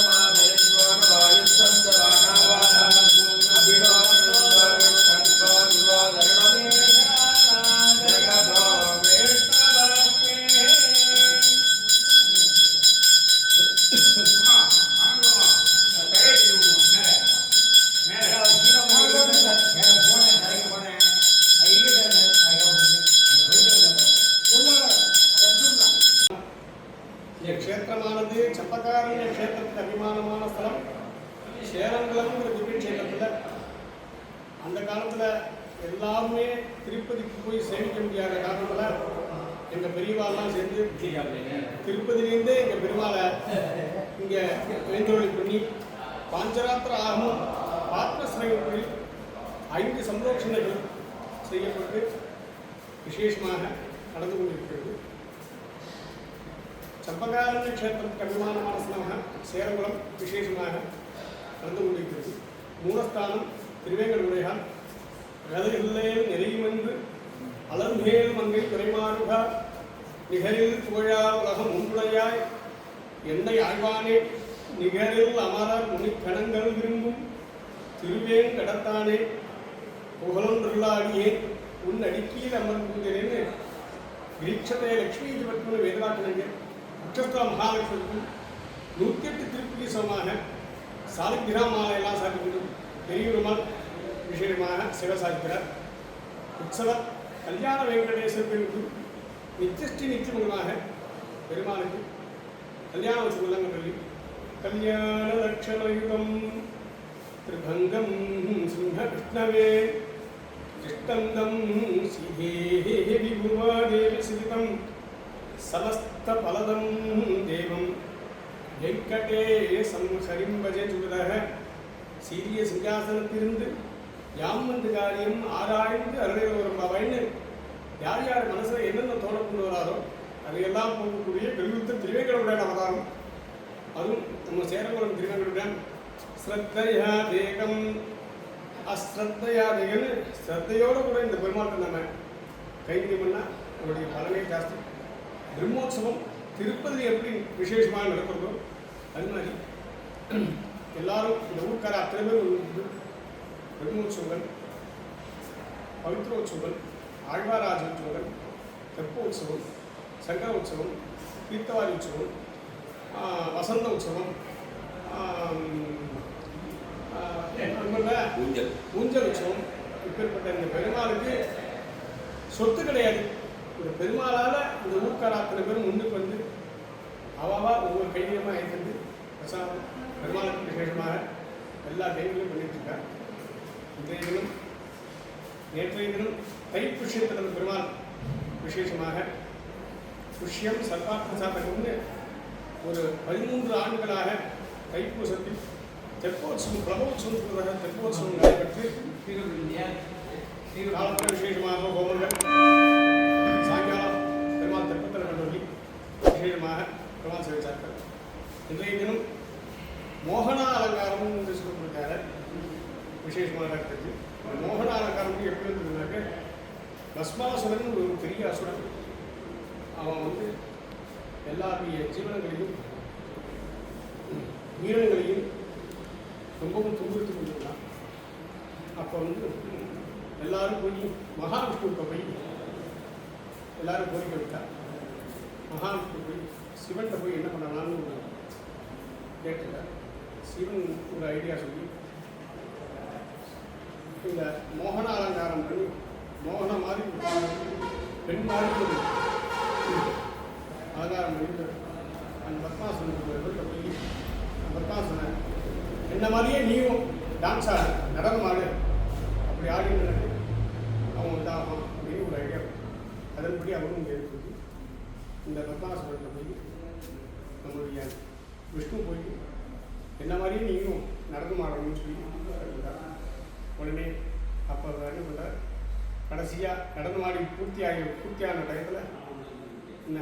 இந்த போய் சேமிக்க முடியாத காரணத்தில் எங்கள் பெரியவாள்லாம் சேர்ந்து திருப்பதிலேருந்தே எங்கள் பெருமாளை இங்கே எழுந்தொழி பண்ணி பாஞ்சராத்திர ஆகமும் ஆத்மசிரயத்தில் ஐந்து சந்தோஷங்கள் செய்யப்பட்டு விசேஷமாக நடந்து கொண்டிருக்கிறது. சம்பகாரண்ய க்ஷேத்திரத்துக்கு அபிமானமான ஸ்தலமாக சேரங்குளம் விசேஷமாக நடந்து கொண்டிருக்கிறது. மூலஸ்தானம் திருவேங்கடமுடையார் நிறையும் என்று அலர்மேல் மங்கை துறைமாறுக நிகரில் புகழா உலகம் உண்டுடையாய் என்னை ஆழ்வானே நிகரில் அமரர் முனிக்கணங்கள் விரும்பும். திருவேன் கடத்தானே புகழொன்றுள்ளாடியே உன் அடிக்கீழ் அமர்ந்துகிறேன்னு விரீட்சத்தை லட்சுமி பத்மன வேதவாக்கினங்க உச்சஸ்தல மகாலட்சுமிக்கும் நூற்றி எட்டு திருப்பதி சமமாக சாலிகிரா மாலையெல்லாம் சாதிக்கிறது பெரியவருமால் விஷயமாக சிவசாதிக்கிறார் உற்சவ கல்யாண வெங்கடேசர்களுக்கு நித்திஷ்டி நித்தியமங்களாக பெருமாளுக்கு கல்யாண சுமலங்கங்களில் கல்யாண லட்சணயுகம் திரிபங்கம் சிம்ம கிருஷ்ணவே கிருஷ்ணந்தம் சிதேவி பூமாதேவி சிதிதம் சமஸ்தபலதம் தேவம் வெங்கடே சம் ஹரிம்பஜே சீரிய சிங்காசனத்திலிருந்து யாம் வந்து காரியம் ஆராய்ந்து அருளையில் வரும் அவைன்னு யார் யார் மனசில் என்னென்ன தோணக்கொண்டு வராரோ அதையெல்லாம் போகக்கூடிய பெருமித்த திருவேங்கடவுடன் அவதாரம். அதுவும் நம்ம சேரங்குளம் திருவேங்கடவுடன். ஸ்ரத்தையா தேகம். அஸ்ரத்தையா தேகன்னு ஸ்ரத்தையோடு கூட இந்த பெருமாட்டை நம்ம கைங்கரியம் நம்மளுடைய நம்முடைய பலனே ஜாஸ்தி. பிரம்மோற்சவம் திருப்பதி எப்படி விசேஷமாக நடக்கிறதோ அது மாதிரி. எல்லாரும் இந்த ஊர்க்கார அத்தனை பேர் வந்து பிரம்மோற்சவங்கள் பவித்ரோற்சவங்கள் ஆழ்வாராஜ உற்சவங்கள் தெப்ப உற்சவம் சங்கர உற்சவம் தீர்த்தவாரி உற்சவம் வசந்த உற்சவம் ஊஞ்சல் ஊஞ்சல். உற்சவம் இப்பேற்பட்ட இந்த பெருமாளுக்கு சொத்து கிடையாது. இந்த பெருமாளால் இந்த ஊர்க்கார அத்தனை பேரும் முன்னுக்கு வந்து அவாவா ஒவ்வொரு ஏற்று பிரசாதம் பெருமாளுக்கு விசேஷமாக எல்லா கைவியும் பண்ணிட்டு இருக்கார். இன்றைய தினம் நேற்றைய பெருமாள் விசேஷமாக புஷ்யம் சர்வார்த்த சாதகம்னு ஒரு பதிமூன்று ஆண்டுகளாக தைப்பூசத்தில் தெப்போத்சவம் பிரபோத்சவம் சொல்வதாக தெப்போத்சவம் நடைபெற்று காலத்தில் விசேஷமாக ஹோமங்கள் சாயங்காலம் பெருமாள் தெப்பத்தில் கண்டொல்லி விசேஷமாக பெருமாள் சேவிச்சார்கள் இன்றைய தினம் மோகனா அலங்காரம் என்று சொல்லப்பட்டிருக்காரு விசேஷமாக இருக்குது. அந்த மோகன அலங்காரம் எப்படி இருந்ததுனாக்க பஸ்மாசுரன் ஒரு பெரிய அசுரன். அவன் வந்து எல்லாருடைய ஜீவனங்களையும் உயிரினங்களையும் ரொம்பவும் துன்புறுத்தி கொண்டிருந்தான் அப்போ வந்து எல்லாரும் போய் மகாவிஷ்ணுவுக்கு போய் எல்லாரும் கோரிக்கை விட்டா மகாவிஷ்ணு போய் சிவன்கிட்ட போய் என்ன பண்ணலாம்னு ஒரு கேட்டுட்டார் சிவன் ஒரு ஐடியா சொல்லி இந்த மோகன அலங்காரம் பண்ணி மோகன மாதிரி பெண் மாதிரி அலங்காரம் பண்ணி அந்த பத்மாசனுக்கு பத்மாசன பத்மாசனை என்ன மாதிரியே நீயும் டான்ஸ் ஆடு நடனம் ஆடு அப்படி ஆடின்னு அவன் வந்தாகலாம் அப்படின்னு ஒரு ஐடியா அதன்படி அவரும் இங்கே இருக்குது இந்த பத்மாசனத்தை போய் நம்மளுடைய விஷ்ணு போய் என்ன மாதிரியே நீயும் நடனம் ஆடணும்னு சொல்லி இருந்தார். உடனே அப்போ அவர் என்ன கடைசியாக நடனம் மாடி பூர்த்தி ஆகி பூர்த்தியான டயத்தில் என்ன?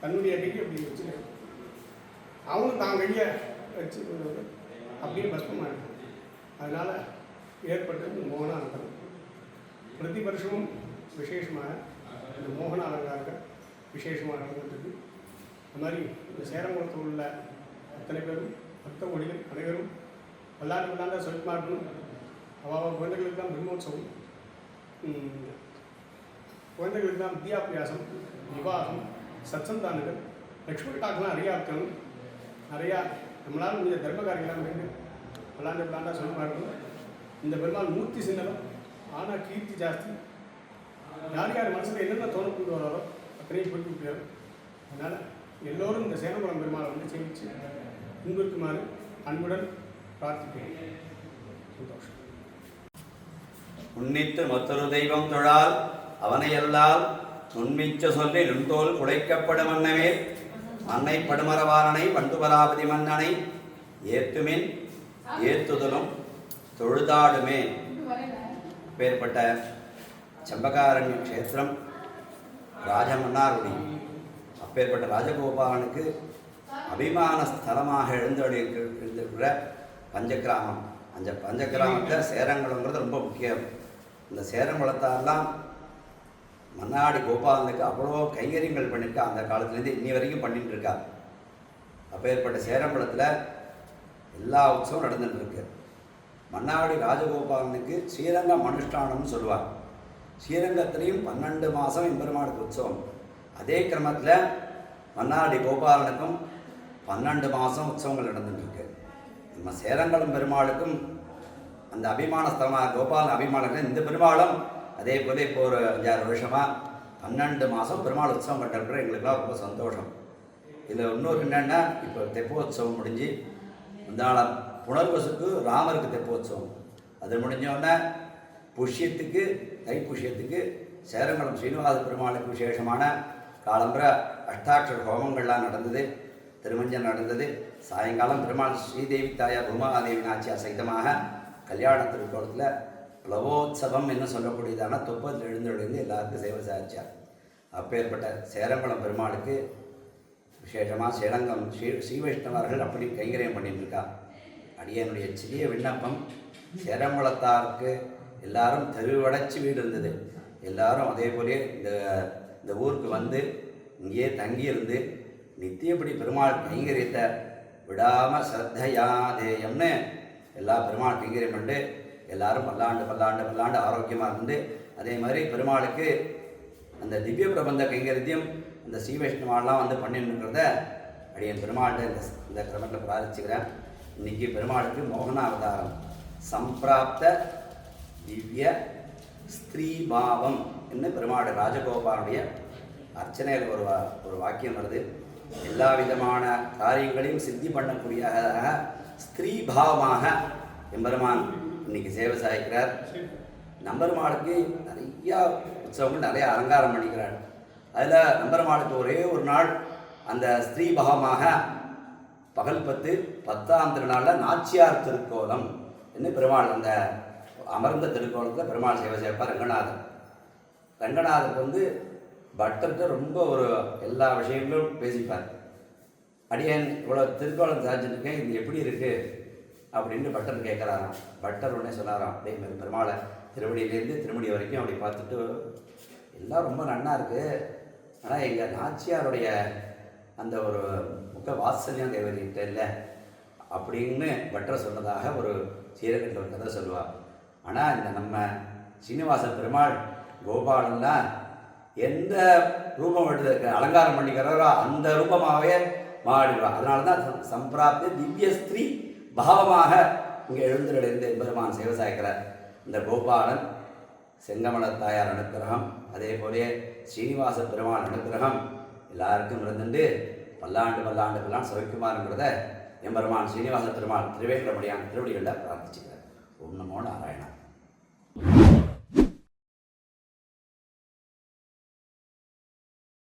தன்னுடைய கையை அப்படி வச்சுருக்கேன் அவனும் தான் கையை வச்சு அப்படியே பஸ்மமாக அதனால் ஏற்பட்டது மோகனானந்தம் பிரதி வருஷமும் விசேஷமாக இந்த மோகன அலங்காரங்கள் விசேஷமாக நடந்துகிட்டு அது மாதிரி இந்த சேரங்குளத்தில் உள்ள அத்தனை பேரும் பக்த மொழிகள் அனைவரும் விளாண்டு விளாண்ட சொல்லிமா இருக்கணும் அவாவ குழந்தைகளுக்கு தான் பிரம்மோற்சவம். குழந்தைகளுக்கு தான் வித்யாபியாசம் விவாகம் சத்சந்தானங்கள் லக்ஷ்மி கட்டாக்கெல்லாம் நிறையா இருக்கணும் நிறையா நம்மளால் முடிஞ்ச தர்ம காரியங்களாம் வேண்டும் விளாண்டு விளாண்டா இருக்கணும் இந்த பெருமாள் மூர்த்தி சின்னலம் ஆனால் கீர்த்தி ஜாஸ்தி. யார் யார் மனசில் என்னென்ன தோணக்கூடிய வராரோ அத்தனையும் போய் கொடுக்கிறார் அதனால் எல்லோரும் இந்த சேனகுளம் பெருமாளை வந்து சேமித்து இன்பிருக்குமாறு அன்புடன் பிரார்த்திக்கிறேன். சந்தோஷம். உன்னித்து மற்றொரு தெய்வம் தொழால் அவனையல்லால் துன்மிச்ச சொல்லி நுண்தோல் குலைக்கப்படும் அன்னமே. மன்னை படுமரவாரனை பண்டுபராபதி மன்னனை ஏத்துமின் ஏத்துதலும் தொழுதாடுமே பேர்பட்ட செம்பகாரண்ய க்ஷேத்திரம் ராஜமன்னாருடைய அப்பேற்பட்ட ராஜகோபாலனுக்கு அபிமான ஸ்தலமாக எழுந்தொழி இருந்திருக்கிற பஞ்சகிராமம் அந்த பஞ்சகிராமத்தில் சேரங்குளங்கிறது ரொம்ப முக்கியம். இந்த சேரமலத்தாரெல்லாம் மன்னாடி கோபாலனுக்கு அவ்வளோ கைகரியங்கள் பண்ணியிருக்கா அந்த காலத்துலேருந்து இன்னி வரைக்கும் பண்ணிட்டு இருக்கா அப்பேற்பட்ட சேரம்பலத்தில் எல்லா உற்சவம் நடந்துட்டுருக்கு. மன்னாடி ராஜகோபாலனுக்கு ஸ்ரீரங்கம் அனுஷ்டானம்னு சொல்லுவாங்க. ஸ்ரீரங்கத்திலையும் பன்னெண்டு மாதம் எம்பெருமானுக்கு உற்சவம். அதே கிரமத்தில் மன்னாடி கோபாலனுக்கும் பன்னெண்டு மாதம் உற்சவங்கள் நடந்துட்டுருக்கு. நம்ம சேரங்கலம் பெருமாளுக்கும் அந்த அபிமான ஸ்தலமாக கோபாலன் அபிமானத்தில் இந்த பெருமாளும் அதே போல இப்போ ஒரு அஞ்சாறு வருஷமாக பன்னெண்டு மாதம் பெருமாள் உற்சவம் கண்டிருக்கிற எங்களுக்கெல்லாம் ரொம்ப சந்தோஷம். இதில் இன்னொரு என்னென்னா இப்போ தெப்போத்சவம் முடிஞ்சு முந்தாளம் புனர்வசுக்கு ராமருக்கு தெப்போத்சவம். அது முடிஞ்சோடனே புஷ்யத்துக்கு தைப்புஷ்யத்துக்கு சேரங்குளம் ஸ்ரீனிவாச பெருமாளுக்கு விசேஷமான காலம்புற அஷ்டாட்சர ஹோமங்கள்லாம் நடந்தது. திருமஞ்சம் நடந்தது. சாயங்காலம் பெருமாள் ஸ்ரீதேவி தாயார் பூமாதேவி நாச்சியார் சகிதமாக கல்யாண திருக்கோணத்தில் பிளவோத்சவம் என்று சொல்லக்கூடியதான தொப்பத்தில் எழுந்தொழிந்து எல்லாருக்கும் சேவை சாதிச்சார். அப்பேற்பட்ட சேரங்குளம் பெருமாளுக்கு விசேஷமாக சேலங்கம் ஸ்ரீ ஸ்ரீ வைஷ்ணவர்கள் அப்படி கைங்கரியம் பண்ணிட்டு அடியனுடைய சிறிய விண்ணப்பம் சேரங்குளத்தாருக்கு எல்லாரும் தெருவடைச்சி வீடு இருந்தது. எல்லாரும் அதே போலே இந்த இந்த ஊருக்கு வந்து இங்கேயே தங்கியிருந்து நித்தியப்படி பெருமாள் கைங்கரியத்தை விடாமல் ஸ்ரத்தையாதேயம்னு எல்லா பெருமாள் கைங்கரியம் பண்ணிட்டு எல்லாரும் பல்லாண்டு பல்லாண்டு பல்லாண்டு ஆரோக்கியமாக இருந்து அதே மாதிரி பெருமாளுக்கு அந்த திவ்ய பிரபந்த கைங்கரியத்தையும் இந்த ஸ்ரீ வைஷ்ணவாலாம் வந்து பண்ணிருக்கிறத அடியன் பெருமாள்கிட்ட இந்த இந்த கிரமத்தில் பிரார்த்திச்சுக்கிறேன். இன்றைக்கி பெருமாளுக்கு மோகனாவதாரம். சம்பிராப்த திவ்ய ஸ்திரீபாவம் என்று பெருமாள் ராஜகோபாலுடைய அர்ச்சனையில் ஒரு வா ஒரு வாக்கியம் வருது. எல்லா விதமான காரியங்களையும் சித்தி பண்ணக்கூடியதாக ஸ்திரீபாவமாக எம்பெருமான் இன்னைக்கு சேவை சாய்க்கிறார். நம்பெருமாளுக்கு நிறையா உற்சவங்கள் நிறைய அலங்காரம் பண்ணிக்கிறார். அதில் நம்பெருமாளுக்கு ஒரே ஒரு நாள் அந்த ஸ்திரீபாவமாக பகல் பத்து பத்தாம் திருநாளில் நாச்சியார் திருக்கோலம் என்று பெருமாள் அந்த அமர்ந்த திருக்கோலத்தில் பெருமாள் சேவை செய்வார். ரங்கநாதர். ரங்கநாதருக்கு வந்து பட்டர்கிட்ட ரொம்ப ஒரு எல்லா விஷயங்களும் பேசிப்பார். அடியேன் இவ்வளோ திருக்கோலம் சாதிச்சிருக்கேன் இது எப்படி இருக்குது அப்படின்னு பட்டர் கேட்குறாராம். பட்டர் உடனே சொன்னாராம் அப்படியே மாதிரி பெருமாளை திருவடியிலேருந்து திருமணி வரைக்கும் அப்படி பார்த்துட்டு எல்லாம் ரொம்ப நன்னா இருக்குது ஆனால் எங்கள் நாச்சியாருடைய அந்த ஒரு முக வாசனையும் தேவதைகிட்ட இல்லை. அப்படின்னு பட்டர் சொன்னதாக ஒரு சீரகத்தில் ஒரு கதை சொல்லுவாள் ஆனால் இந்த நம்ம சீனிவாச பெருமாள் கோபாலன்னா எந்த ரூபம் எடுத்து அலங்காரம் பண்ணிக்கிறாரோ அந்த ரூபமாகவே மாறிடுவார் அதனால தான் சம்பிராப்திய திவ்ய ஸ்திரீ பாவமாக இங்கே எழுந்திருந்து எம்பெருமான் சிவசாய்க்கிறார். இந்த கோபாலன் செங்கமல தாயார் அனுக்கிரகம் அதே போலே ஸ்ரீனிவாச பெருமான் அனுக்கிரகம் எல்லாருக்கும் இருந்துட்டு பல்லாண்டு பல்லாண்டு பல்லாண்டு சுவைக்குமாறுங்கிறத எம்பெருமான் ஸ்ரீனிவாச பெருமான் திருவேங்கடமுடியான் திருவடிகளில் பிரார்த்திச்சுக்கிறார். ஓம் நமோ